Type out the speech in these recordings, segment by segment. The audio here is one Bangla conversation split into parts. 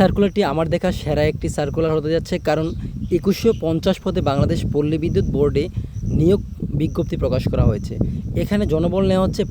সার্কুলারটি আমার দেখা সেরা একটি সার্কুলার হতে যাচ্ছে কারণ একুশশো পঞ্চাশ পদে বাংলাদেশ পল্লী বিদ্যুৎ বোর্ডে নিয়োগ বিজ্ঞপ্তি প্রকাশ করা হয়েছে। এখানে জনবল নেওয়া হচ্ছে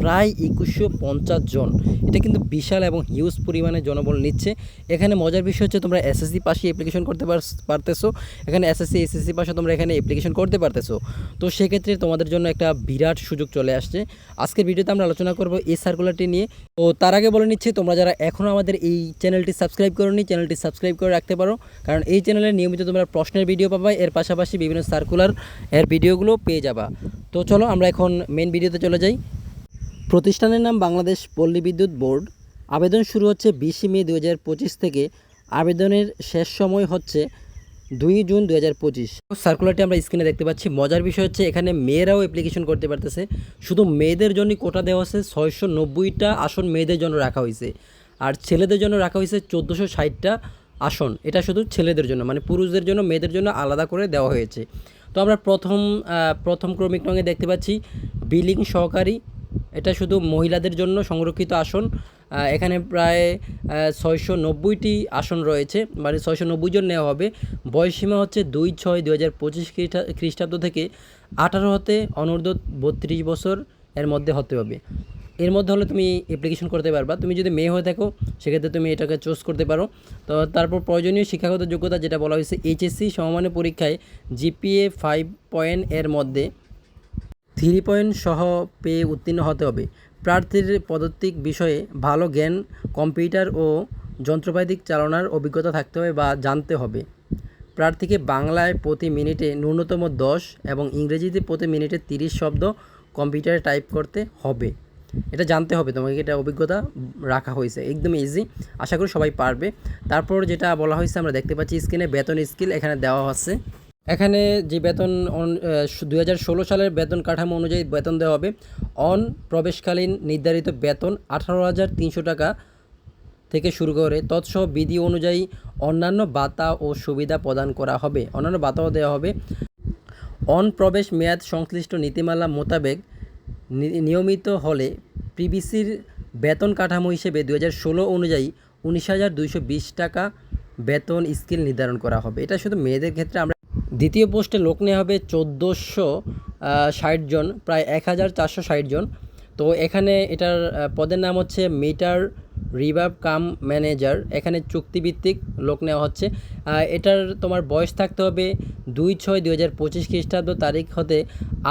প্রায় একুশশো পঞ্চাশ জন। এটা কিন্তু বিশাল এবং হিউজ পরিমাণে জনবল নিচ্ছে। এখানে মজার বিষয় হচ্ছে তোমরা এসএসসি পাশে অ্যাপ্লিকেশন করতে পার- পারতেছো। এখানে এসএসসি এসএসসি পাশে তোমরা এখানে অ্যাপ্লিকেশন করতে পারতেছো। তো সেক্ষেত্রে তোমাদের জন্য একটা বিরাট সুযোগ চলে আসছে। আজকের ভিডিওতে আমরা আলোচনা করব এই সার্কুলারটি নিয়ে। তো তার আগে বলে নিচ্ছি, তোমরা যারা এখনও আমাদের এই চ্যানেলটি সাবস্ক্রাইব করোনি চ্যানেলটি সাবস্ক্রাইব করে রাখতে পারো। কারণ এই চ্যানেলে নিয়মিত তোমরা প্রশ্নের ভিডিও পাবা, এর পাশাপাশি বিভিন্ন সার্কুলার এর ভিডিওগুলো পেয়ে যাবা। তো চলো আমরা এখন মেন ভিডিওতে চলে যাই। প্রতিষ্ঠানের নাম বাংলাদেশ পল্লী বিদ্যুৎ বোর্ড। আবেদন শুরু হচ্ছে বিশে মে দু হাজার পঁচিশ থেকে। আবেদনের শেষ সময় হচ্ছে দুই জুন দু হাজার পঁচিশ। সার্কুলারটি আমরা স্ক্রিনে দেখতে পাচ্ছি। মজার বিষয় হচ্ছে এখানে মেয়েরাও অ্যাপ্লিকেশন করতে পারতেছে। শুধু মেয়েদের জন্য কোটা দেওয়া হচ্ছে ছয়শো নব্বইটা আসন মেয়েদের জন্য রাখা হয়েছে। আর ছেলেদের জন্য রাখা হয়েছে চোদ্দোশো ষাটটা আসন। এটা শুধু ছেলেদের জন্য মানে পুরুষদের জন্য, মেয়েদের জন্য আলাদা করে দেওয়া হয়েছে। তো আমরা প্রথম প্রথম ক্রমিক রঙে দেখতে পাচ্ছি, বিলিং সহকারী এটা শুধু মহিলাদের জন্য সংরক্ষিত আসন এখানে প্রায় ছয়শো নব্বইটি আসন রয়েছে মানে ছয়শো নব্বই জন নেওয়া হবে। বয়সীমা হচ্ছে দুই ছয় দু হাজার পঁচিশ খ্রিস্টাব্দ থেকে আঠারো হতে অনূর্ধ্ব বত্রিশ বছর এর মধ্যে হতে হবে। এর মধ্যে হলে তুমি অ্যাপ্লিকেশন করতে পারবা। তুমি যদি মেয়ে হয়ে থাকো, সেক্ষেত্রে তুমি এটাকে চুজ করতে পারো। তো তারপর প্রয়োজনীয় শিক্ষাগত যোগ্যতা যেটা বলা হয়েছে এইচএসসি সমমানের পরীক্ষায় জিপিএ ফাইভ পয়েন্ট এর মধ্যে থ্রি পয়েন্ট সহ পেয়ে উত্তীর্ণ হতে হবে। প্রার্থীর পদাত্তিক বিষয়ে ভালো জ্ঞান, কম্পিউটার ও যন্ত্রপাতিক চালনার অভিজ্ঞতা থাকতে হবে বা জানতে হবে। প্রার্থীকে বাংলায় প্রতি মিনিটে ন্যূনতম দশ এবং ইংরেজিতে প্রতি মিনিটে তিরিশ শব্দ কম্পিউটারে টাইপ করতে হবে। এটা জানতে হবে, তোমাকে এটা অভিজ্ঞতা রাখা হয়েছে। একদম ইজি আশা করি সবাই পারবে। তারপর যেটা বলা হয়েছে আমরা দেখতে পাচ্ছি, স্ক্রিনে বেতন স্কিল এখানে দেওয়া হচ্ছে এখানে যে বেতন দুই হাজার ষোলো সালের বেতন কাঠামো অনুযায়ী বেতন দেওয়া হবে। অন প্রবেশকালীন নির্ধারিত বেতন আঠারো হাজার তিনশো টাকা থেকে শুরু করে তৎসহ বিধি অনুযায়ী অন্যান্য ভাতা ও সুবিধা প্রদান করা হবে। অন্যান্য ভাতাও দেওয়া হবে। অন প্রবেশ মেয়াদ সংশ্লিষ্ট নীতিমালা মোতাবেক নিয়মিত হলে পিবিসির বেতন কাঠামো হিসেবে দু হাজার ষোলো অনুযায়ী উনিশ হাজার দুইশো বিশ টাকা বেতন স্কেল নির্ধারণ করা হবে। এটা শুধু মেয়েদের ক্ষেত্রে আমরা দ্বিতীয় পোস্টে লোক নেওয়া হবে চোদ্দোশো ষাট জন, প্রায় এক হাজার চারশো ষাট জন। তো এখানে এটার পদের নাম হচ্ছে মিটার রিভাব কাম ম্যানেজার। এখানে চুক্তিভিত্তিক লোক নেওয়া হচ্ছে। এটার তোমার বয়স থাকতে হবে দুই ছয় দুই হাজার পঁচিশ খ্রিস্টাব্দ তারিখ হতে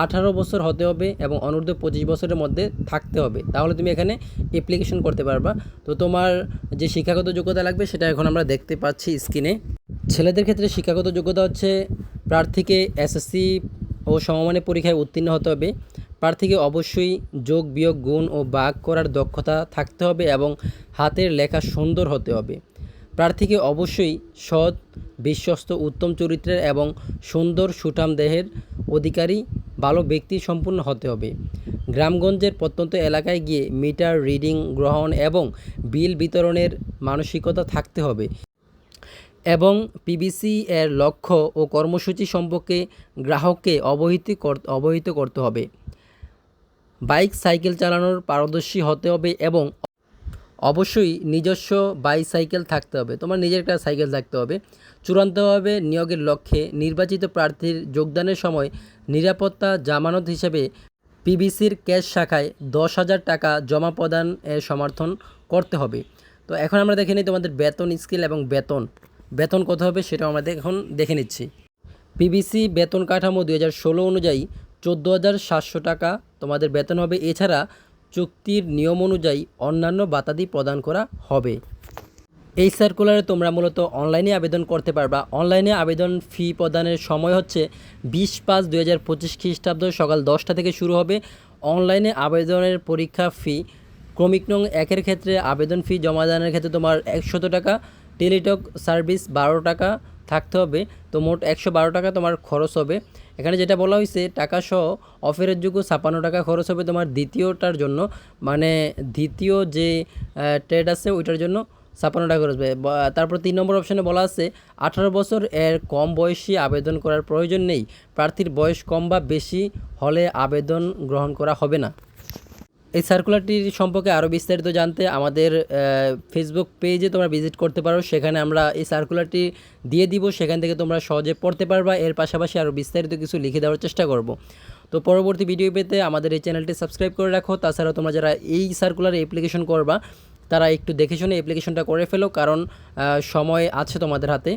আঠারো বছর হতে হবে এবং অনূর্ধ্ব পঁচিশ বছরের মধ্যে থাকতে হবে। তাহলে তুমি এখানে অ্যাপ্লিকেশন করতে পারবা। তো তোমার যে শিক্ষাগত যোগ্যতা লাগবে সেটা এখন আমরা দেখতে পাচ্ছি স্ক্রিনে ছেলেদের ক্ষেত্রে শিক্ষাগত যোগ্যতা হচ্ছে প্রার্থীকে এসএসসি ও সমমানের পরীক্ষায় উত্তীর্ণ হতে হবে। প্রার্থীকে অবশ্যই যোগ, বিয়োগ, গুণ ও বাগ করার দক্ষতা থাকতে হবে এবং হাতের লেখা সুন্দর হতে হবে। প্রার্থীকে অবশ্যই সৎ, বিশ্বস্ত, উত্তম চরিত্রের এবং সুন্দর সুঠাম দেহের অধিকারী, ভালো ব্যক্তি সম্পূর্ণ হতে হবে। গ্রামগঞ্জের প্রত্যন্ত এলাকায় গিয়ে মিটার, রিডিং, গ্রহণ এবং বিল বিতরণের মানসিকতা থাকতে হবে। এবং পিবিসি এর লক্ষ্য ও কর্মসূচি সম্পর্কে গ্রাহককে অবহিত অবহিত করতে হবে। বাইক সাইকেল চালানোর পারদর্শী হতে হবে এবং অবশ্যই নিজস্ব বাইসাইকেল থাকতে হবে। তোমার নিজের একটা সাইকেল থাকতে হবে। চূড়ান্তভাবে নিয়োগের লক্ষ্যে নির্বাচিত প্রার্থীর যোগদানের সময় নিরাপত্তা জামানত হিসেবে পিবিসির ক্যাশ শাখায় দশ হাজার টাকা জমা প্রদান সমর্থন করতে হবে। তো এখন আমরা দেখে নিই তোমাদের বেতন স্কিল এবং বেতন। বেতন কত হবে সেটাও আমরা এখন দেখে নিচ্ছি। পিবিসি বেতন কাঠামো দুই হাজার ষোলো অনুযায়ী চোদ্দ হাজার সাতশো টাকা তোমাদের বেতন হবে। এছাড়া চুক্তির নিয়ম অনুযায়ী অন্যান্য বাতাদি প্রদান করা হবে। এই সার্কুলারে তোমরা মূলত অনলাইনে আবেদন করতে পারবা। অনলাইনে আবেদন ফি প্রদানের সময় হচ্ছে বিশ পাঁচ দুই হাজার পঁচিশ খ্রিস্টাব্দ সকাল দশটা থেকে শুরু হবে। অনলাইনে আবেদনের পরীক্ষা ফি ক্রমিক নং একের ক্ষেত্রে আবেদন ফি জমা দানের ক্ষেত্রে তোমার একশত টাকা টেলিটক সার্ভিস বারো টাকা থাকতে হবে। তো মোট একশো বারো টাকা তোমার খরচ হবে। এখানে যেটা বলা হয়েছে, টাকা সহ অফেরের যোগ্য ছাপ্পান্ন টাকা খরচ হবে তোমার দ্বিতীয়টার জন্য। মানে দ্বিতীয় যে ট্রেড আছে, ওইটার জন্য ছাপ্পান্ন টাকা খরচ হবে। তারপর তিন নম্বর অপশানে বলা আছে, আঠারো বছর এর কম বয়সী আবেদন করার প্রয়োজন নেই। প্রার্থীর বয়স কম বা বেশি হলে আবেদন গ্রহণ করা হবে না। এই সার্কুলারটি সম্পর্কে আরও বিস্তারিত জানতে আমাদের ফেসবুক পেজে তোমরা ভিজিট করতে পারো। সেখানে আমরা এই সার্কুলারটি দিয়ে দিব। সেখান থেকে তোমরা সহজে পড়তে পারবা। এর পাশাপাশি আরও বিস্তারিত কিছু লিখে দেওয়ার চেষ্টা করব। তো পরবর্তী ভিডিও পেতে আমাদের এই চ্যানেলটি সাবস্ক্রাইব করে রাখো। তাছাড়া তোমরা যারা এই সার্কুলার অ্যাপ্লিকেশন করবা, তারা একটু দেখে শুনে অ্যাপ্লিকেশনটা করে ফেলো। কারণ সময় আছে তোমাদের হাতে।